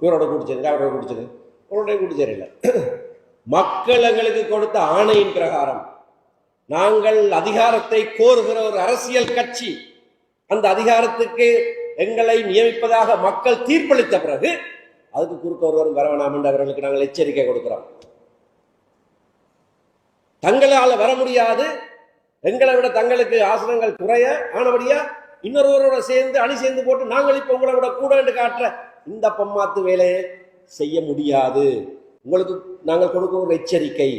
இவரோட குடிச்சது அவரோட குடிச்சது சேருங்க அவரோட மக்கள் எங்களுக்கு கொடுத்த ஆணையின் பிரகாரம் நாங்கள் அதிகாரத்தை கோருகிற ஒரு அரசியல் கட்சி அந்த அதிகாரத்துக்கு எங்களை நியமிப்பதாக மக்கள் தீர்ப்பளித்த பிறகு அதுக்கு குறுக்க ஒருவரும் வர வேணாம் என்று அவர்களுக்கு நாங்கள் எச்சரிக்கை கொடுக்கிறோம். தங்களால் வர முடியாது. எங்களை விட தங்களுக்கு ஆசனங்கள் குறைய ஆனபடியா இன்னொருவரோட சேர்ந்து அணி சேர்ந்து போட்டு நாங்கள் இப்போ உங்களை விட கூட என்று காட்டுற இந்த பம்மாத்து வேலையை செய்ய முடியாது. உங்களுக்கு நாங்கள் கொடுக்கும் ஒரு எச்சரிக்கை.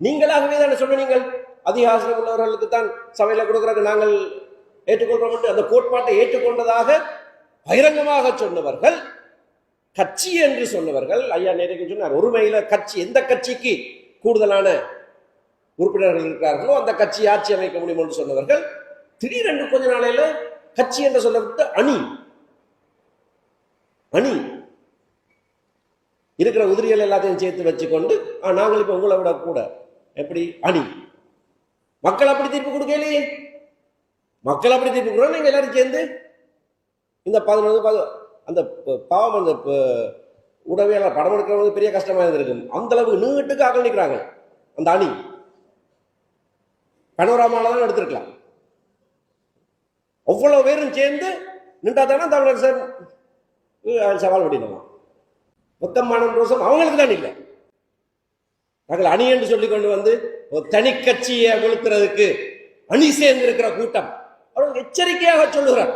நீங்களாகவே தானே சொன்னீங்கள் அதிகாசனம் உள்ளவர்களுக்கு தான் சபையில் கொடுக்கறதுக்கு நாங்கள் ஏற்றுக்கொள்றோம் என்று அந்த கோட்பாட்டை ஏற்றுக்கொண்டதாக பகிரங்கமாக சொன்னவர்கள் கட்சி என்று சொன்னவர்கள் ஐயா நேருக்கு சொன்னார் ஒருமையில கட்சி எந்த கட்சிக்கு கூடுதலான உறுப்பினர்கள் இருக்கிறார்களோ அந்த கட்சி ஆட்சி அமைக்க முடியும் என்று சொன்னவர்கள் திடீரென்று கொஞ்ச நாளையில கட்சி என்று சொல்லப்பட்ட அணி அணி இருக்கிற உதிரிகள் எல்லாத்தையும் சேர்த்து வச்சுக்கொண்டு நாங்கள் இப்போ உங்களை விட கூட. எப்படி? அணி மக்கள் அப்படி தீர்ப்பு கொடுக்கலையே மக்கள் அப்படி தீர்ப்பு கொடுக்கணும் நீங்கள் எல்லாரும் சேர்ந்து இந்த பதினொன்று அந்த பாவம் அந்த ப- படம் எடுக்கிறவங்க பெரிய கஷ்டமாக இருந்திருக்கும். அந்த அளவு நீட்டுக்கு ஆக்கள் அந்த அணி. பனோராமாவில் தான் எடுத்திருக்கலாம். அவ்வளோ பேரும் சேர்ந்து நின்றா தானே தமிழரசர் அவன் சவால் பண்ணிடுமா மொத்தம் ரோசம் அவங்களுக்கு தான் இல்லை. நாங்கள் அணி என்று சொல்லி கொண்டு வந்து ஒரு தனி கட்சியை கொளுத்துறதுக்கு அணி சேர்ந்து இருக்கிற கூட்டம். அவர்கள் எச்சரிக்கையாக சொல்லுகிறார்.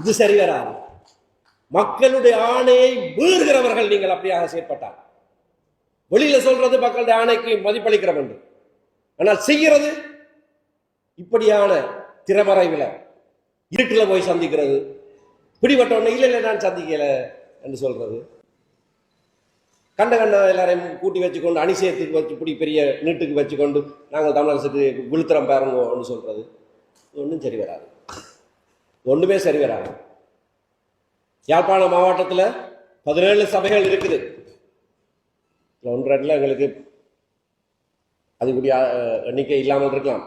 இது சரி வராது மக்களுடைய ஆணையை மீறுகிறவர்கள் நீங்கள் அப்படியாக செயற்பட்டார் வெளியில சொல்றது மக்களுடைய ஆணைக்கு மதிப்பளிக்கிற வேண்டும் ஆனால் செய்கிறது இப்படியான திறமறைவில் இருட்டில் போய் சந்திக்கிறது. பிடிபட்ட உடனே இல்லை இல்லை நான் சந்திக்கல என்று சொல்றது. கண்ட கண்ட எல்லாரையும் கூட்டி வச்சுக்கொண்டு அனிசயத்துக்கு வச்சு இப்படி பெரிய நீட்டுக்கு வச்சுக்கொண்டு நாங்கள் தமிழரசுக்கு விழுத்திரம் பாருங்கன்னு சொல்றது. ஒன்றும் சரி வராது. ஒன்றுமே சரி வராது. யாழ்ப்பாண மாவட்டத்தில் பதினேழு சபைகள் இருக்குது. ஒன்று ரெண்டில் எங்களுக்கு அதுக்குரிய எண்ணிக்கை இல்லாமல் இருக்கலாம்.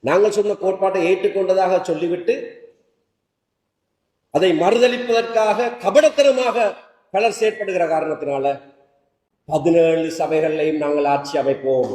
நாங்கள் சொன்ன கோட்பாட்டை ஏற்றுக்கொண்டதாக சொல்லிவிட்டு அதை மறுதளிப்பதற்காக கபடத்தனமாக பலர் செயற்படுகிற காரணத்தினால பதினேழு சபைகளையும் நாங்கள் ஆட்சி அமைப்போம்.